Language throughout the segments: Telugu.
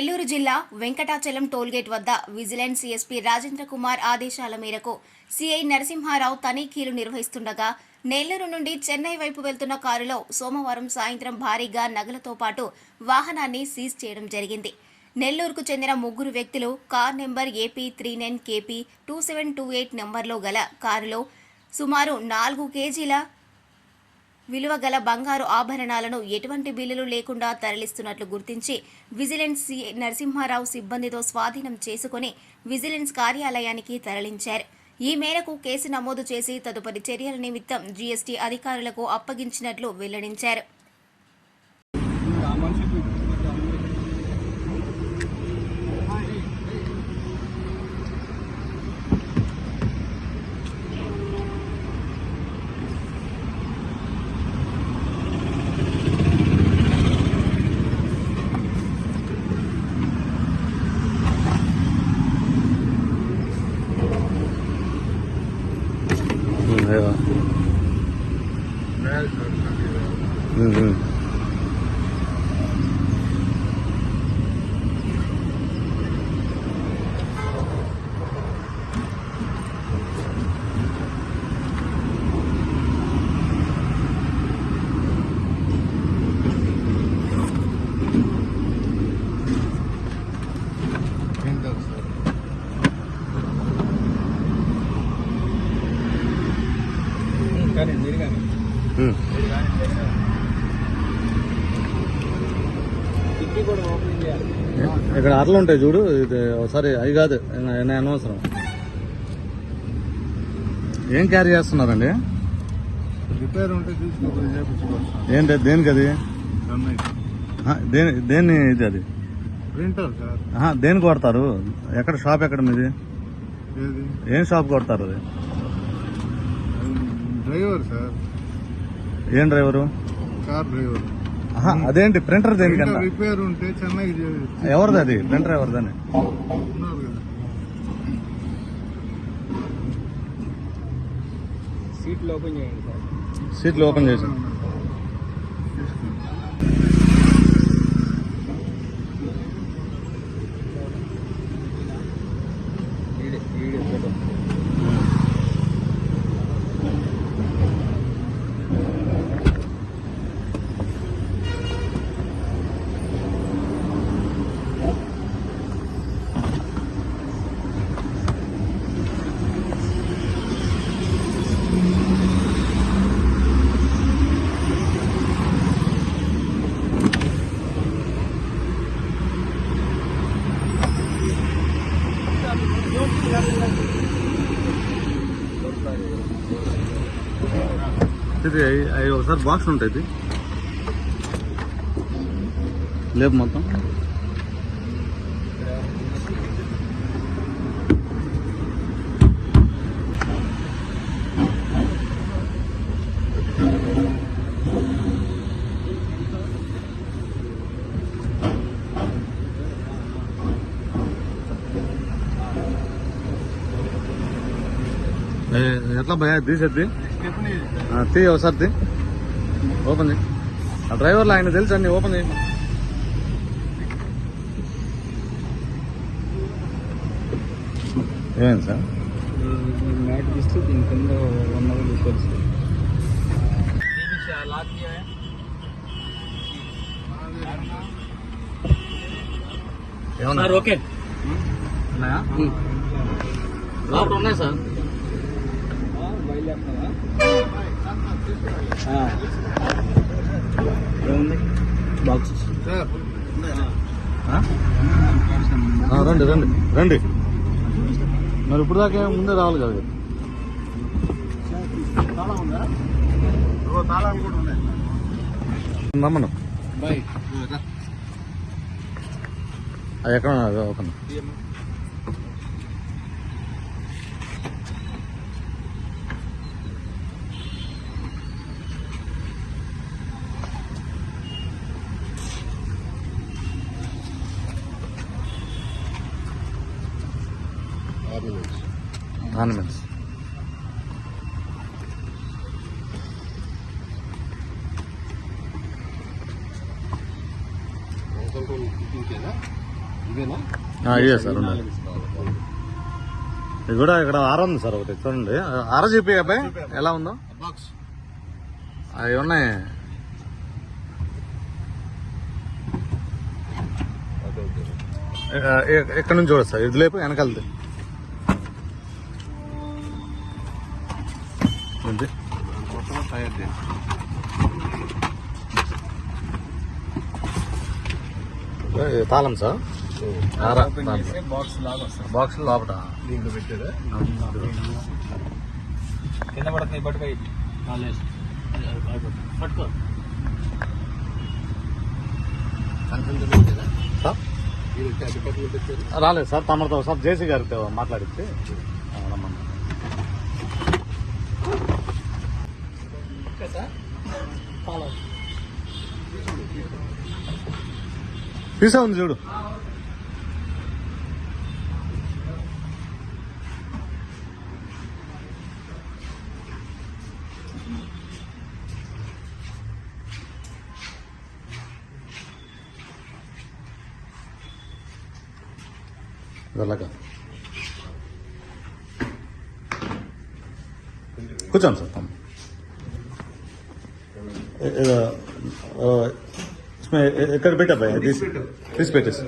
నెల్లూరు జిల్లా వెంకటాచలం టోల్గేట్ వద్ద విజిలెన్స్ ఎస్పీ రాజేంద్ర కుమార్ ఆదేశాల మేరకు సిఐ నరసింహారావు తనిఖీలు నిర్వహిస్తుండగా నెల్లూరు నుండి చెన్నై వైపు వెళ్తున్న కారులో సోమవారం సాయంత్రం భారీగా నగలతో పాటు వాహనాన్ని సీజ్ చేయడం జరిగింది. నెల్లూరుకు చెందిన ముగ్గురు వ్యక్తులు car number AP three nine KP two seven two eight నెంబర్లో గల కారులో సుమారు నాలుగు కేజీల విలువ గల బంగారు ఆభరణాలను ఎటువంటి బిల్లులు లేకుండా తరలిస్తున్నట్లు గుర్తించి విజిలెన్స్ సి నరసింహారావు సిబ్బందితో స్వాధీనం చేసుకుని విజిలెన్స్ కార్యాలయానికి తరలించారు. ఈ మేరకు కేసు నమోదు చేసి తదుపరి చర్యల నిమిత్తం జీఎస్టీ అధికారులకు అప్పగించినట్లు వెల్లడించారు. આવ્યા હમ હમ. ఇక్కడ అరలు ఉంటాయి చూడు ఇది ఒకసారి అవి కాదు అనవసరం. ఏం క్యారీ చేస్తున్నారండి? రిపేర్ ఉంటే ఏంటి దేనికి అది? దేని దేన్ని ఇది అది? ప్రింటర్ దేనికి కొడతారు ఎక్కడ షాప్ ఎక్కడ మీది ఏం షాప్ కొడతారు అది? Driver sir. ఏం డ్రైవరు కార్ డ్రైవర్ అదేంటి? ప్రింటర్ దేనికన్నా? రిపేర్ ఉంటే చెన్నైకి ఎవరిది అది? ప్రింటర్ ఎవరిదని? సీట్లు ఓపెన్ చేయండి సార్. సీట్లు ఓపెన్ చేసి ఇది అవి- అవి ఒకసారి బాక్స్ ఉంటాయి ఇది లేపు మొత్తం ఏ- ఎట్లా భయ తీసేద్ది స్టెఫ్నీ ఆ, తీ ఒకసారి తీ. ఓపెన్ చేయి. ఆ డ్రైవర్లు ఆయన తెలుసు అండి ఓపెన్ చేయి. ఏమైంది సార్? మ్యాట్ తీస్తే దీని కింద వన్ అవర్ లాక్ ఏమన్నా? ఓకే. ఉన్నాయా? లోపల ఉన్నాయి సార్. ఏముంది? రండి రండి రండి. మరి ఇప్పుడు దాకా ముందే రావాలి కదా? అది ఎక్కడ? ఒక ఇదేనా ఆ, ఇదే సార్ ఇది కూడా ఇక్కడ ఆర ఉంది సార్ ఒకటి చూడండి. ఆర చూపి అబ్బాయి ఎలా ఉందో? అవి ఉన్నాయి. ఇక్కడ నుంచి చూడదు సార్? ఇది లేపు వెనకాలది. మొత్తం తయారు చేసి తాళం సార్ బాక్స్ లాగా వస్తుంది బాక్స్ లోపల దీంట్లో పెట్టారా కింద పడుతుంది పట్టుకో పట్టుకో. సార్ రాలేదు సార్ తమరితో సార్ జేసీ గారితో మాట్లాడితే తీసా ఉంది చూడు. వెళ్ళక. కూర్చోండి సార్ ఏదో, ఎక్కడ పెట్టా భయ్ పెట్టేసి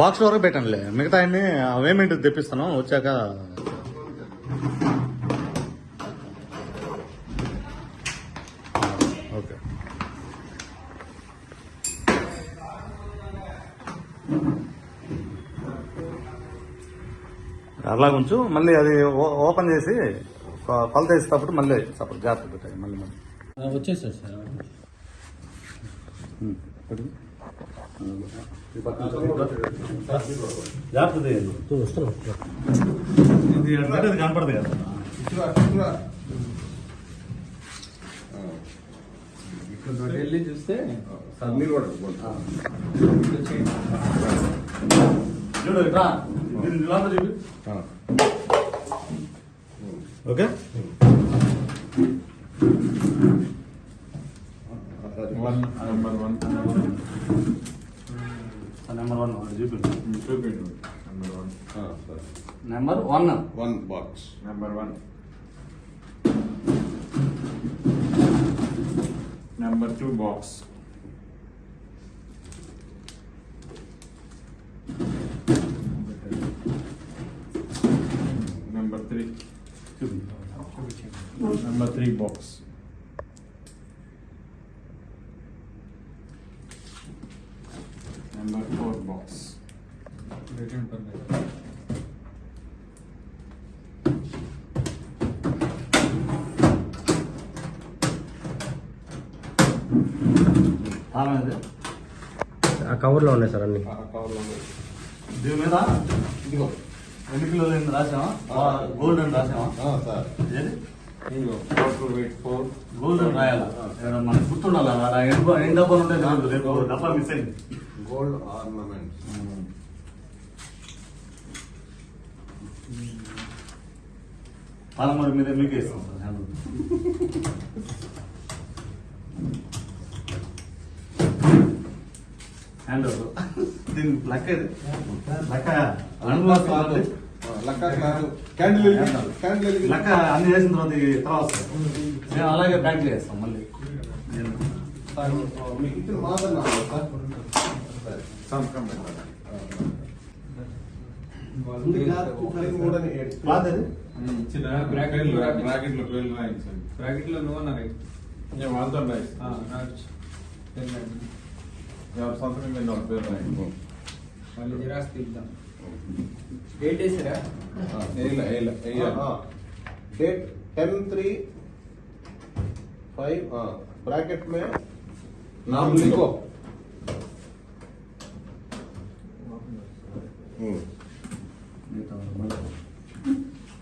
బాక్స్ వరకు పెట్టండిలే మిగతా అన్ని అవేమేంటి తెప్పిస్తాను వచ్చాక ఓకే అలా ఉంచు మళ్ళీ అది ఓ- ఓపెన్ చేసి కొలత వేసేటప్పుడు మళ్ళీ సపరేట్ జాగ్రత్త పెట్టాయి మళ్ళీ మళ్ళీ. వచ్చేసారు సార్ ఉమ్, పెట్టు. ఈ పక్కన జాగ్రత్త. ఇది అది కనపడదు కదా వెళ్ళి చూస్తే చూడు. ఇట్రా దీన్ని లోపల చూపి okay? Number one. Ah, sorry. Number one. One box. Number one. Number two box. Number three. Number three box. Number four box. తాళం ఇది ఆ కవర్లో ఉన్నాయి సార్ అన్ని. దీని మీద ఇదిగో ఎన్ని కిలోలు ఏంది రాసామా గోల్డ్ అని రాసామా సార్. ఏది? గోల్డ్ అని రాయాలా? మనకు గుర్తుండాలా? అలా ఎన్ని ఎన్ని డబ్బాలు ఉంటాయి డబ్బా మిస్ అయింది. Gold ornaments. మరి మీద మీకే ఇస్తాం సార్ హ్యాండ్ హ్యాండ్ దీని లెక్క ఇది. లెక్క అనుభవం లక్క క్లాస్ క్యాండిల్ వెలిగి- క్యాండిల్ వెలిగి- లెక్క అన్ని చేసిన తర్వాత ఈ తర్వాత వస్తుంది మేము అలాగే బ్యాంక్ చేస్తాం మళ్ళీ. మీకు ఇచ్చిన మాదర్ నంబర్ సార్. సరే, సంతకం పెట్టాలి. ఉంది క్లాత్ కుక్కలింగ్ కూడా అని ఏడు. క్లాత్ ఇది ఇచ్చిన బ్రాకెట్లో బ్రాకెట్ బ్రాకెట్ లో పేర్లు రాయించండి బ్రాకెట్ లో నువ్వు అన్నారు నేను వాళ్ళతో రాయిస్తాను ఎవరి సంతకం మీద వాళ్ళ పేరు రాయించు మళ్ళీ జిరాక్స్ తీద్దాం డేట్ వేసారా వేయాలి, వేయాలి, వేయాలి. Date ten three five bracket में नाम लिखो